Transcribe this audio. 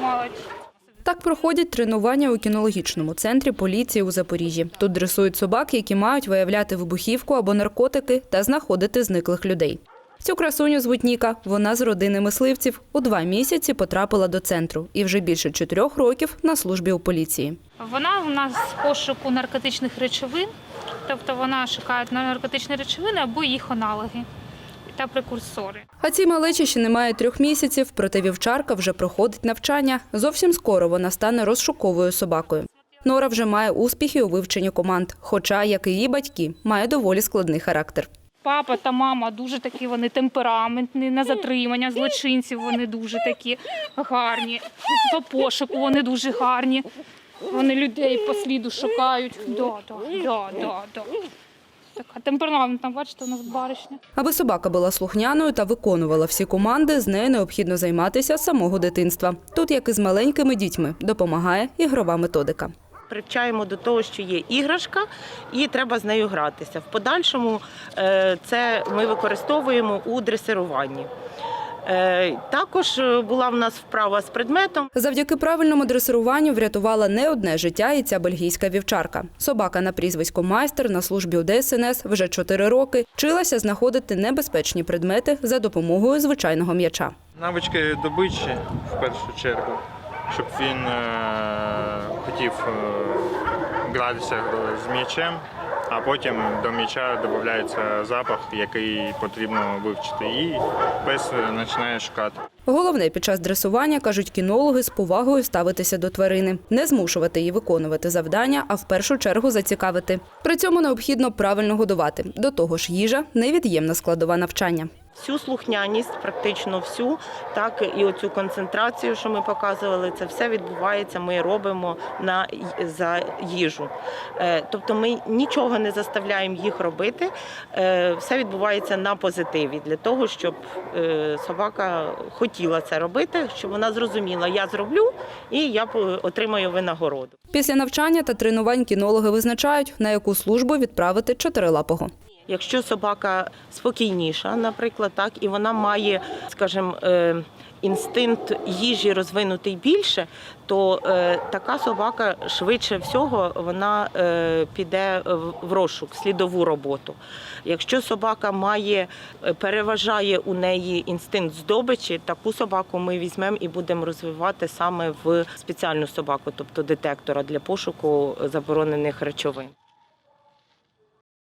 Молодець. Так проходять тренування у кінологічному центрі поліції у Запоріжжі. Тут дресують собак, які мають виявляти вибухівку або наркотики та знаходити зниклих людей. Цю красуню звуть Ніка. Вона з родини мисливців. У два місяці потрапила до центру і вже більше чотирьох років на службі у поліції. Вона в нас з пошуку наркотичних речовин, тобто вона шукає наркотичні речовини або їх аналоги та прекурсори. А цій малечі ще немає трьох місяців, проте вівчарка вже проходить навчання. Зовсім скоро вона стане розшуковою собакою. Нора вже має успіхи у вивченні команд, хоча, як і її батьки, має доволі складний характер. Папа та мама дуже такі вони темпераментні, на затримання злочинців вони дуже такі гарні. По пошуку вони дуже гарні. Вони людей по сліду шукають. Да, да, да, да, да. Така темпераментна, бачите, у нас баришня. Аби собака була слухняною та виконувала всі команди, з нею необхідно займатися з самого дитинства. Тут, як і з маленькими дітьми, допомагає ігрова методика. Привчаємо до того, що є іграшка, і треба з нею гратися. В подальшому е, це ми використовуємо у дресируванні. Е, Також е, була в нас вправа з предметом. Завдяки правильному дресируванню врятувала не одне життя і ця бельгійська вівчарка. Собака на прізвисько майстер на службі у ДСНС вже чотири роки вчилася знаходити небезпечні предмети за допомогою звичайного м'яча. Навички добичі в першу чергу, щоб він е, хотів е, гратися з м'ячем, а потім до м'яча додається запах, який потрібно вивчити. І пес починає шукати. Головне під час дресування, кажуть кінологи, з повагою ставитися до тварини, не змушувати її виконувати завдання, а в першу чергу зацікавити. При цьому необхідно правильно годувати. До того ж, їжа невід'ємна складова навчання. Всю слухняність, практично всю, так і оцю концентрацію, що ми показували, це все відбувається. Ми робимо на за їжу. Е, Тобто ми нічого не заставляємо їх робити. е, Все відбувається на позитиві для того, щоб е, собака хотіла це робити, щоб вона зрозуміла, я зроблю і я отримаю винагороду. Pісля навчання та тренувань кінологи визначають, на яку службу відправити чотирилапого. Якщо собака спокійніша, наприклад, так, і вона має, скажімо, е, інстинкт їжі розвинутий більше, то е, така собака швидше всього вона е, піде в- розшук, слідову роботу. Якщо собака має, переважає у неї інстинкт здобичі, таку собаку ми візьмемо і будемо розвивати саме в спеціальну собаку, тобто детектора для пошуку заборонених речовин.